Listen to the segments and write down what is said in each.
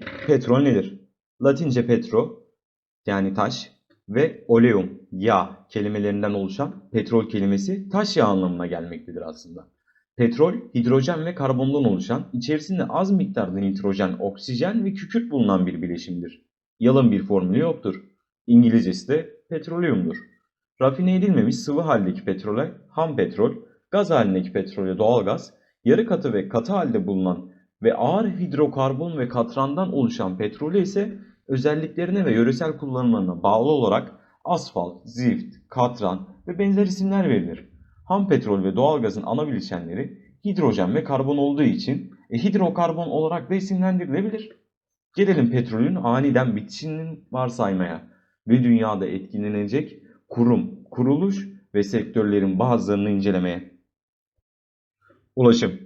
Peki petrol nedir? Latince petro yani taş ve oleum yağ kelimelerinden oluşan petrol kelimesi taş yağı anlamına gelmektedir aslında. Petrol hidrojen ve karbondan oluşan, içerisinde az miktarda nitrojen, oksijen ve kükürt bulunan bir bileşimdir. Yalın bir formülü yoktur. İngilizcesi de petroleumdur. Rafine edilmemiş sıvı haldeki petrole ham petrol, gaz halindeki petrole doğalgaz, yarı katı ve katı halde bulunan ve ağır hidrokarbon ve katrandan oluşan petrolü ise özelliklerine ve yöresel kullanımlarına bağlı olarak asfalt, zift, katran ve benzer isimler verilir. Ham petrol ve doğalgazın ana bileşenleri hidrojen ve karbon olduğu için e, hidrokarbon olarak da isimlendirilebilir. Gelelim petrolün aniden bitişinin varsaymaya ve dünyada etkilenecek kurum, kuruluş ve sektörlerin bazılarını incelemeye. Ulaşım.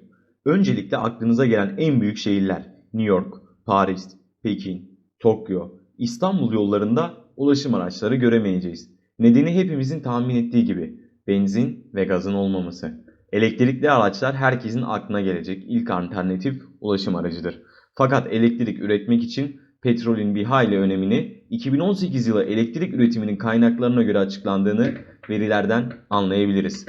Öncelikle aklınıza gelen en büyük şehirler New York, Paris, Pekin, Tokyo, İstanbul yollarında ulaşım araçları göremeyeceğiz. Nedeni hepimizin tahmin ettiği gibi benzin ve gazın olmaması. Elektrikli araçlar herkesin aklına gelecek ilk alternatif ulaşım aracıdır. Fakat elektrik üretmek için petrolün bir hayli önemini 2018 yılı elektrik üretiminin kaynaklarına göre açıklandığını verilerden anlayabiliriz.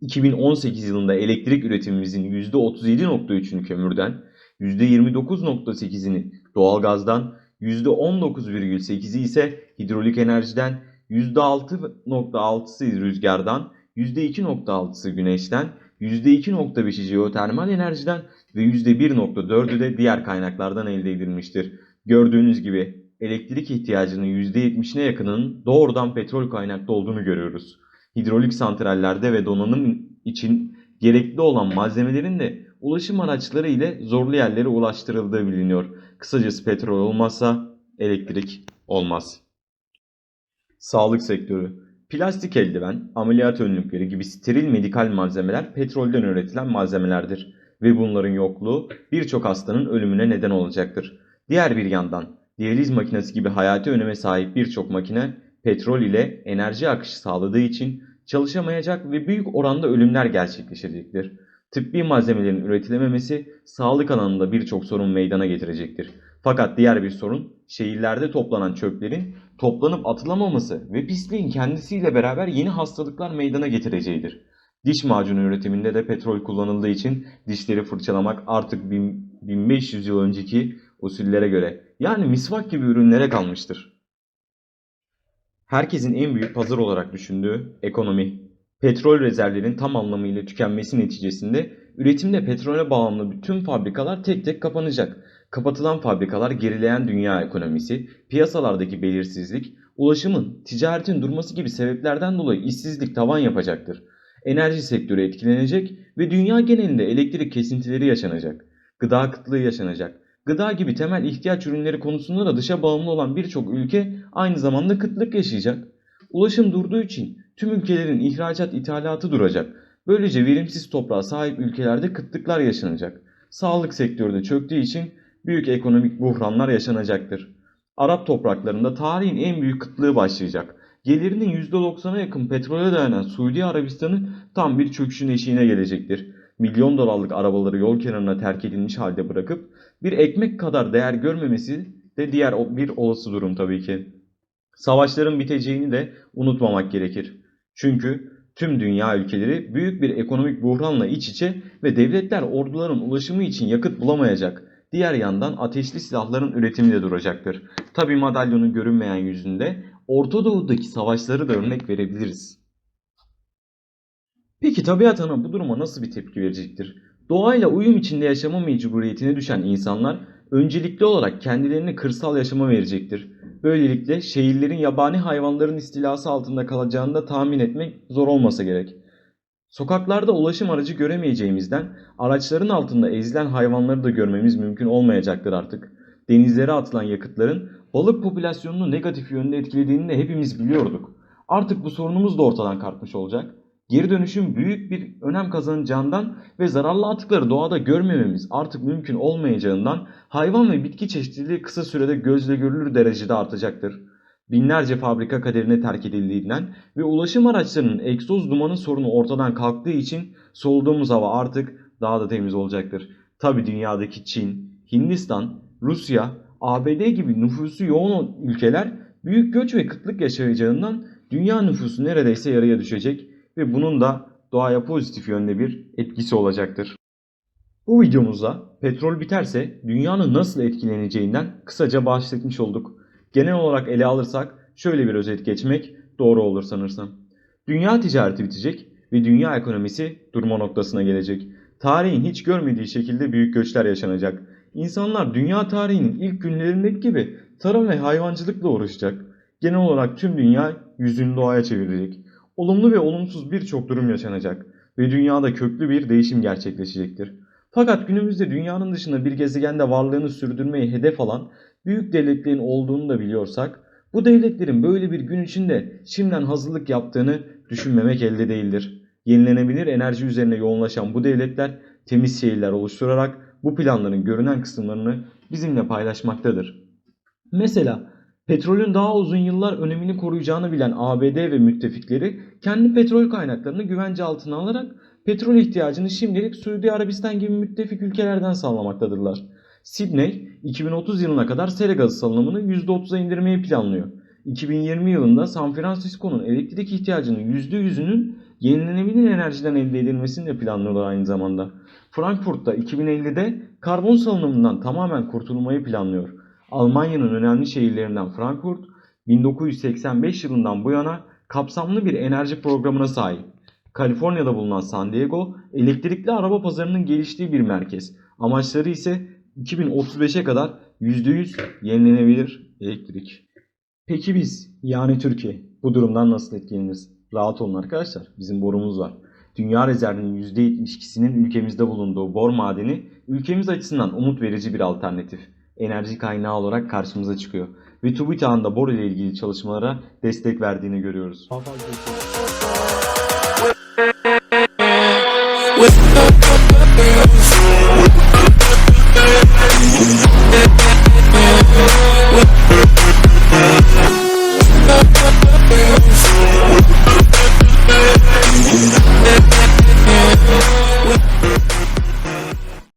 2018 yılında elektrik üretimimizin %37.3'ünü kömürden, %29.8'ini doğalgazdan, %19,8'i ise hidrolik enerjiden, %6.6'sı rüzgardan, %2.6'sı güneşten, %2.5'i jeotermal enerjiden ve %1.4'ü de diğer kaynaklardan elde edilmiştir. Gördüğünüz gibi elektrik ihtiyacının %70'ine yakınının doğrudan petrol kaynaklı olduğunu görüyoruz. Hidrolik santrallerde ve donanım için gerekli olan malzemelerin de ulaşım araçları ile zorlu yerlere ulaştırıldığı biliniyor. Kısacası petrol olmazsa elektrik olmaz. Sağlık sektörü Plastik eldiven, ameliyat önlükleri gibi steril medikal malzemeler petrolden üretilen malzemelerdir ve bunların yokluğu birçok hastanın ölümüne neden olacaktır. Diğer bir yandan diyaliz makinesi gibi hayati öneme sahip birçok makine petrol ile enerji akışı sağladığı için çalışamayacak ve büyük oranda ölümler gerçekleşecektir. Tıbbi malzemelerin üretilememesi sağlık alanında birçok sorun meydana getirecektir. Fakat diğer bir sorun şehirlerde toplanan çöplerin toplanıp atılamaması ve pisliğin kendisiyle beraber yeni hastalıklar meydana getireceğidir. Diş macunu üretiminde de petrol kullanıldığı için dişleri fırçalamak artık 1500 yıl önceki usullere göre yani misvak gibi ürünlere kalmıştır. Herkesin en büyük pazar olarak düşündüğü ekonomi. Petrol rezervlerin tam anlamıyla tükenmesi neticesinde üretimde petrole bağımlı bütün fabrikalar tek tek kapanacak. Kapatılan fabrikalar gerileyen dünya ekonomisi, piyasalardaki belirsizlik, ulaşımın, ticaretin durması gibi sebeplerden dolayı işsizlik tavan yapacaktır. Enerji sektörü etkilenecek ve dünya genelinde elektrik kesintileri yaşanacak. Gıda kıtlığı yaşanacak. Gıda gibi temel ihtiyaç ürünleri konusunda da dışa bağımlı olan birçok ülke aynı zamanda kıtlık yaşayacak. Ulaşım durduğu için tüm ülkelerin ihracat ithalatı duracak. Böylece verimsiz toprağa sahip ülkelerde kıtlıklar yaşanacak. Sağlık sektörü de çöktüğü için büyük ekonomik buhranlar yaşanacaktır. Arap topraklarında tarihin en büyük kıtlığı başlayacak. Gelirinin %90'a yakın petrole dayanan Suudi Arabistan'ı tam bir çöküşün eşiğine gelecektir. Milyon dolarlık arabaları yol kenarına terk edilmiş halde bırakıp bir ekmek kadar değer görmemesi de diğer bir olası durum tabii ki. Savaşların biteceğini de unutmamak gerekir. Çünkü tüm dünya ülkeleri büyük bir ekonomik buhranla iç içe ve devletler orduların ulaşımı için yakıt bulamayacak. Diğer yandan ateşli silahların üretimi de duracaktır. Tabi madalyonun görünmeyen yüzünde Orta Doğu'daki savaşları da örnek verebiliriz. Peki tabiat ana bu duruma nasıl bir tepki verecektir? Doğayla uyum içinde yaşama mecburiyetine düşen insanlar öncelikli olarak kendilerini kırsal yaşama verecektir. Böylelikle şehirlerin yabani hayvanların istilası altında kalacağını da tahmin etmek zor olmasa gerek. Sokaklarda ulaşım aracı göremeyeceğimizden araçların altında ezilen hayvanları da görmemiz mümkün olmayacaktır artık. Denizlere atılan yakıtların balık popülasyonunu negatif yönde etkilediğini de hepimiz biliyorduk. Artık bu sorunumuz da ortadan kalkmış olacak. Geri dönüşüm büyük bir önem kazanacağından ve zararlı atıkları doğada görmememiz artık mümkün olmayacağından hayvan ve bitki çeşitliliği kısa sürede gözle görülür derecede artacaktır. Binlerce fabrika kaderine terk edildiğinden ve ulaşım araçlarının egzoz dumanı sorunu ortadan kalktığı için soluduğumuz hava artık daha da temiz olacaktır. Tabi dünyadaki Çin, Hindistan Rusya, ABD gibi nüfusu yoğun ülkeler büyük göç ve kıtlık yaşayacağından dünya nüfusu neredeyse yarıya düşecek ve bunun da doğaya pozitif yönde bir etkisi olacaktır. Bu videomuzda petrol biterse dünyanın nasıl etkileneceğinden kısaca bahsetmiş olduk. Genel olarak ele alırsak şöyle bir özet geçmek doğru olur sanırsam. Dünya ticareti bitecek ve dünya ekonomisi durma noktasına gelecek. Tarihin hiç görmediği şekilde büyük göçler yaşanacak. İnsanlar dünya tarihinin ilk günlerindeki gibi tarım ve hayvancılıkla uğraşacak. Genel olarak tüm dünya yüzünü doğaya çevirecek. Olumlu ve olumsuz birçok durum yaşanacak ve dünyada köklü bir değişim gerçekleşecektir. Fakat günümüzde dünyanın dışında bir gezegende varlığını sürdürmeyi hedef alan büyük devletlerin olduğunu da biliyorsak, bu devletlerin böyle bir gün içinde şimdiden hazırlık yaptığını düşünmemek elde değildir. Yenilenebilir enerji üzerine yoğunlaşan bu devletler temiz şehirler oluşturarak bu planların görünen kısımlarını bizimle paylaşmaktadır. Mesela petrolün daha uzun yıllar önemini koruyacağını bilen ABD ve müttefikleri kendi petrol kaynaklarını güvence altına alarak petrol ihtiyacını şimdilik Suudi Arabistan gibi müttefik ülkelerden sağlamaktadırlar. Sydney 2030 yılına kadar sera gazı salınımını %30'a indirmeyi planlıyor. 2020 yılında San Francisco'nun elektrik ihtiyacının %100'ünün yenilenebilir enerjiden elde edilmesini de planlıyorlar aynı zamanda. Frankfurt'ta 2050'de karbon salınımından tamamen kurtulmayı planlıyor. Almanya'nın önemli şehirlerinden Frankfurt 1985 yılından bu yana kapsamlı bir enerji programına sahip. Kaliforniya'da bulunan San Diego elektrikli araba pazarının geliştiği bir merkez. Amaçları ise 2035'e kadar %100 yenilenebilir elektrik. Peki biz yani Türkiye bu durumdan nasıl etkileniriz? Rahat olun arkadaşlar. Bizim borumuz var. Dünya rezervinin %72'sinin ülkemizde bulunduğu bor madeni ülkemiz açısından umut verici bir alternatif. Enerji kaynağı olarak karşımıza çıkıyor. Ve TÜBİTAK'ın da bor ile ilgili çalışmalara destek verdiğini görüyoruz.